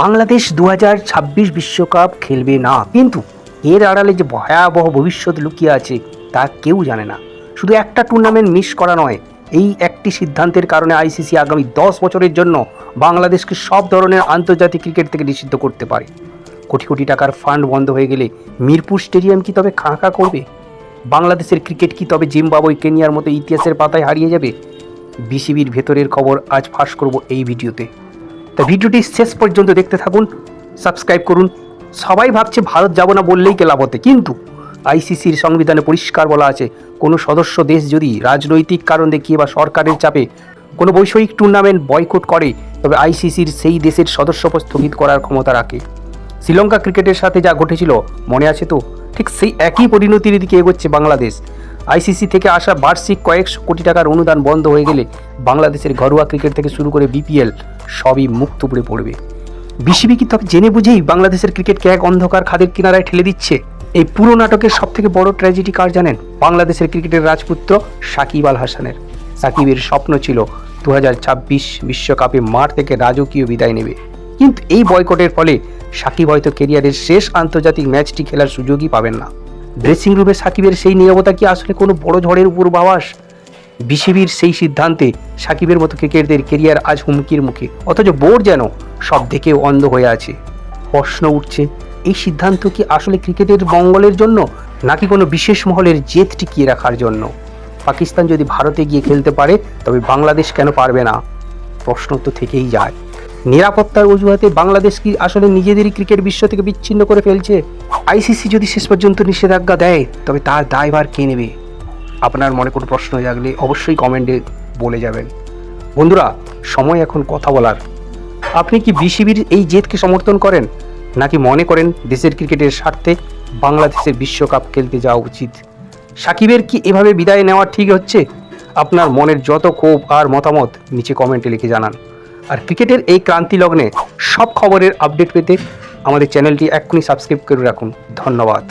বাংলাদেশ দু বিশ্বকাপ খেলবে না। কিন্তু এর আড়ালে যে ভয়াবহ ভবিষ্যৎ লুকিয়ে আছে, তা কেউ জানে না। শুধু একটা টুর্নামেন্ট মিস করা নয়, এই একটি সিদ্ধান্তের কারণে আইসিসি আগামী দশ বছরের জন্য বাংলাদেশকে সব ধরনের আন্তর্জাতিক ক্রিকেট থেকে নিষিদ্ধ করতে পারে। কোটি কোটি টাকার ফান্ড বন্ধ হয়ে গেলে মিরপুর স্টেডিয়াম কি তবে খাঁকা করবে? বাংলাদেশের ক্রিকেট কি তবে জিম্বাবুয়ে কেনিয়ার মতো ইতিহাসের পাতায় হারিয়ে যাবে? বিসিবির ভেতরের খবর আজ ফাঁস করব এই ভিডিওতে। তা ভিডিওটি শেষ পর্যন্ত দেখতে থাকুন সাবস্ক্রাইব করুন। সবাই ভাবছে ভারত যাব না বললেই লাভ কিন্তু আইসিসির সংবিধানে পরিষ্কার বলা আছে, কোনো সদস্য দেশ যদি রাজনৈতিক কারণ দেখিয়ে বা সরকারের চাপে কোনো বৈষয়িক টুর্নামেন্ট বয়কট করে, তবে আইসিসির সেই দেশের সদস্যপদ স্থগিত করার ক্ষমতা রাখে। শ্রীলঙ্কা ক্রিকেটের সাথে যা ঘটেছিল, মনে আছে তো? ঠিক সেই একই পরিণতির দিকে এগোচ্ছে বাংলাদেশ। আইসিসি থেকে আসা বার্ষিক কয়েকশো কোটি টাকার অনুদান বন্ধ হয়ে গেলে বাংলাদেশের ঘরোয়া ক্রিকেট থেকে শুরু করে বিপিএল সবই মুখ থুবড়ে পড়বে। বিসিবি কি তবে জেনে বুঝেই বাংলাদেশের ক্রিকেটকে এক অন্ধকার খাদের কিনারায় ঠেলে দিচ্ছে? এই পুরো নাটকের সব থেকে বড় ট্র্যাজেডি কার জানেন? বাংলাদেশের ক্রিকেটের রাজপুত্র সাকিব আল হাসানের। সাকিবের স্বপ্ন ছিল দু বিশ্বকাপে মাঠ থেকে রাজকীয় বিদায় নেবে। কিন্তু এই বয়কটের ফলে সাকিব হয়তো কেরিয়ারের শেষ আন্তর্জাতিক ম্যাচটি খেলার সুযোগই পাবেন না। ড্রেসিং রুমে সাকিবের সেই নিরবতা কি আসলে কোনো বড় ঝড়ের পূর্বাভাস বিসিবির সেই সিদ্ধান্তে সাকিবের মতো ক্রিকেটদের কেরিয়ার আজ হুমকির মুখে। অথচ বোর্ড যেন সব দেখেও অন্ধ হয়ে আছে। প্রশ্ন উঠছে, এই সিদ্ধান্ত কি আসলে ক্রিকেটের মঙ্গলের জন্য, নাকি কোনো বিশেষ মহলের জেদ টিকিয়ে রাখার জন্য? পাকিস্তান যদি ভারতে গিয়ে খেলতে পারে, তবে বাংলাদেশ কেন পারবে না? প্রশ্ন তো থেকেই যায়। নিরাপত্তার অজুহাতে বাংলাদেশ কি আসলে নিজেদেরই ক্রিকেট বিশ্ব থেকে বিচ্ছিন্ন করে ফেলছে? আইসিসি যদি শেষ পর্যন্ত নিষেধাজ্ঞা দেয়, তবে তার দায়ভার কে নেবে? আপনার মনে কোনো প্রশ্ন জাগলে অবশ্যই কমেন্টে বলে যাবেন। বন্ধুরা, সময় এখন কথা বলার। আপনি কি বিসিবির এই জেদকে সমর্থন করেন, নাকি মনে করেন দেশের ক্রিকেটের স্বার্থে বাংলাদেশের বিশ্বকাপ খেলতে যাওয়া উচিত? সাকিবের কি এভাবে বিদায় নেওয়া ঠিক হচ্ছে? আপনার মনের যত ক্ষোভ আর মতামত নিচে কমেন্টে লিখে জানান। আর ক্রিকেটের এই ক্রান্তি লগ্নে সব খবরের আপডেট পেতে আমাদের চ্যানেলটি এক্ষুনি সাবস্ক্রাইব করে রাখুন। ধন্যবাদ।